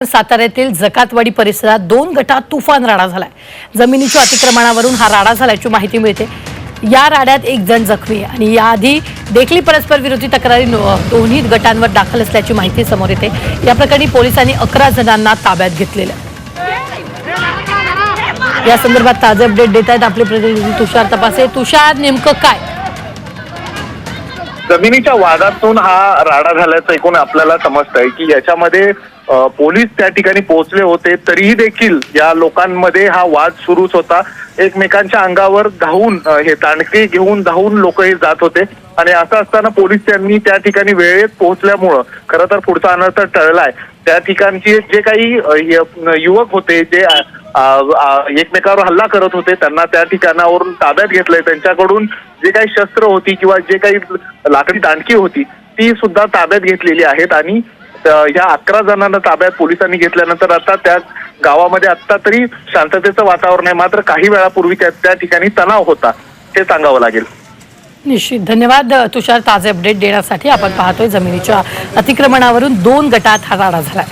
साताऱ्यातील जकातवाडी परिसरात दोन गटात तुफान राडा झालाय. जमिनीच्या अतिक्रमणावरून हा राडा झाल्याची माहिती मिळते. या राड्यात एक जण जखमी आणि याआधी देखली परस्पर विरोधी तक्रारी दोन्ही गटांवर दाखल असल्याची माहिती समोर येते. या प्रकरणी पोलिसांनी अकरा जणांना ताब्यात घेतलेलं आहे. या संदर्भात ताजे अपडेट देत आहेत आपले प्रतिनिधी तुषार तपासे. तुषार नेमकं काय? जमिनीच्या वादातून हा राडा झाल्याचं एकूण आपल्याला समजतंय की याच्यामध्ये पोलीस त्या ठिकाणी पोहोचले होते तरीही देखील या लोकांमध्ये हा वाद सुरूच होता. एकमेकांच्या अंगावर धावून हे दांडके घेऊन धावून लोक हे जात होते. आणि असं असताना पोलीस त्यांनी त्या ठिकाणी वेळेत पोहोचल्यामुळं खरं तर पुढचा अनर्थ टळलाय. त्या ठिकाणचे जे काही युवक होते जे एकमेकावर हल्ला करत होते त्यांना त्या ठिकाणावरून ताब्यात घेतलंय. त्यांच्याकडून जे काही शस्त्र होती किंवा जे काही लाकडी दांडकी होती ती सुद्धा ताब्यात घेतलेली आहेत. आणि ह्या अकरा जणांना ताब्यात पोलिसांनी घेतल्यानंतर आता त्या गावामध्ये आता तरी शांततेचं वातावरण आहे. मात्र काही वेळापूर्वी त्या त्या ठिकाणी तणाव होता. हे सांगावं लागेल. निश्चित. धन्यवाद. तुषार ताजे अपडेट देण्यासाठी आपण पाहतोय जमिनीच्या अतिक्रमणावरून दोन गटात हा राडा झालाय.